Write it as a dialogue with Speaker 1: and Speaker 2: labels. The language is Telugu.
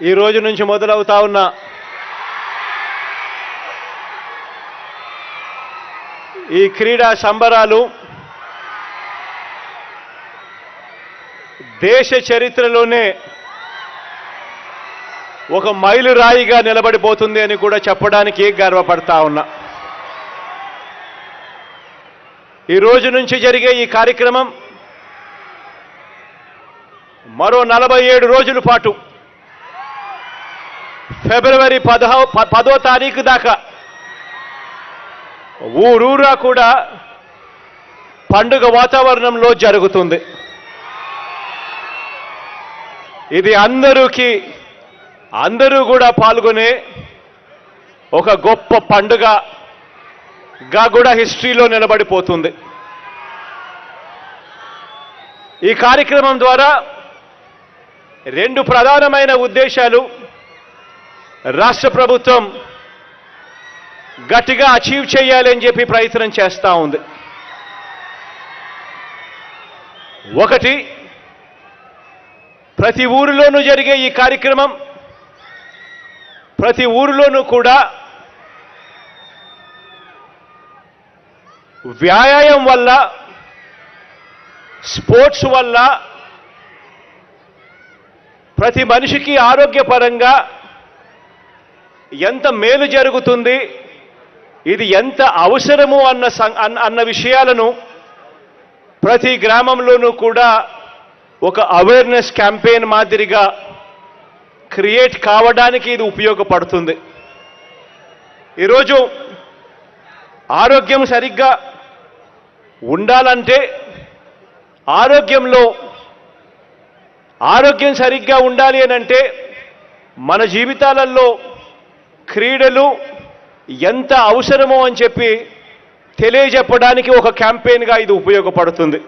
Speaker 1: ఈ రోజు నుంచి మొదలవుతా ఉన్న ఈ క్రీడా సంబరాలు దేశ చరిత్రలోనే ఒక మైలురాయిగా నిలబడిపోతుంది అని కూడా చెప్పడానికి గర్వపడతా ఉన్నా. ఈ రోజు నుంచి జరిగే ఈ కార్యక్రమం మరో నలభై ఏడు రోజుల పాటు ఫిబ్రవరి పదహ ప- పదో తారీఖు దాకా ఊరూరా కూడా పండుగ వాతావరణంలో జరుగుతుంది. ఇది అందరికీ అందరూ కూడా పాల్గొనే ఒక గొప్ప పండుగగా కూడా హిస్టరీలో నిలబడిపోతుంది. ఈ కార్యక్రమం ద్వారా రెండు ప్రధానమైన ఉద్దేశాలు రాష్ట్ర ప్రభుత్వం గట్టిగా అచీవ్ చేయాలని చెప్పి ప్రయత్నం చేస్తూ ఉంది. ఒకటి ప్రతి ఊరిలోనూ జరిగే ఈ కార్యక్రమం ప్రతి ఊరిలోనూ కూడా వ్యాయామం వల్ల స్పోర్ట్స్ వల్ల ప్రతి మనిషికి ఆరోగ్యపరంగా ఎంత మేలు జరుగుతుంది ఇది ఎంత అవసరము అన్న సం- అన్న- అన్న విషయాలను ప్రతి గ్రామంలోనూ కూడా ఒక అవేర్నెస్ క్యాంపెయిన్ మాదిరిగా క్రియేట్ కావడానికి ఇది ఉపయోగపడుతుంది. ఈరోజు ఆరోగ్యం సరిగ్గా ఉండాలంటే ఆరోగ్యంలో ఆరోగ్యం సరిగ్గా ఉండాలి అని అంటే మన జీవితాలలో క్రీడలు ఎంత అవసరమో అని చెప్పి తెలియజెప్పడానికి ఒక క్యాంపెయిన్గా ఇది ఉపయోగపడుతుంది.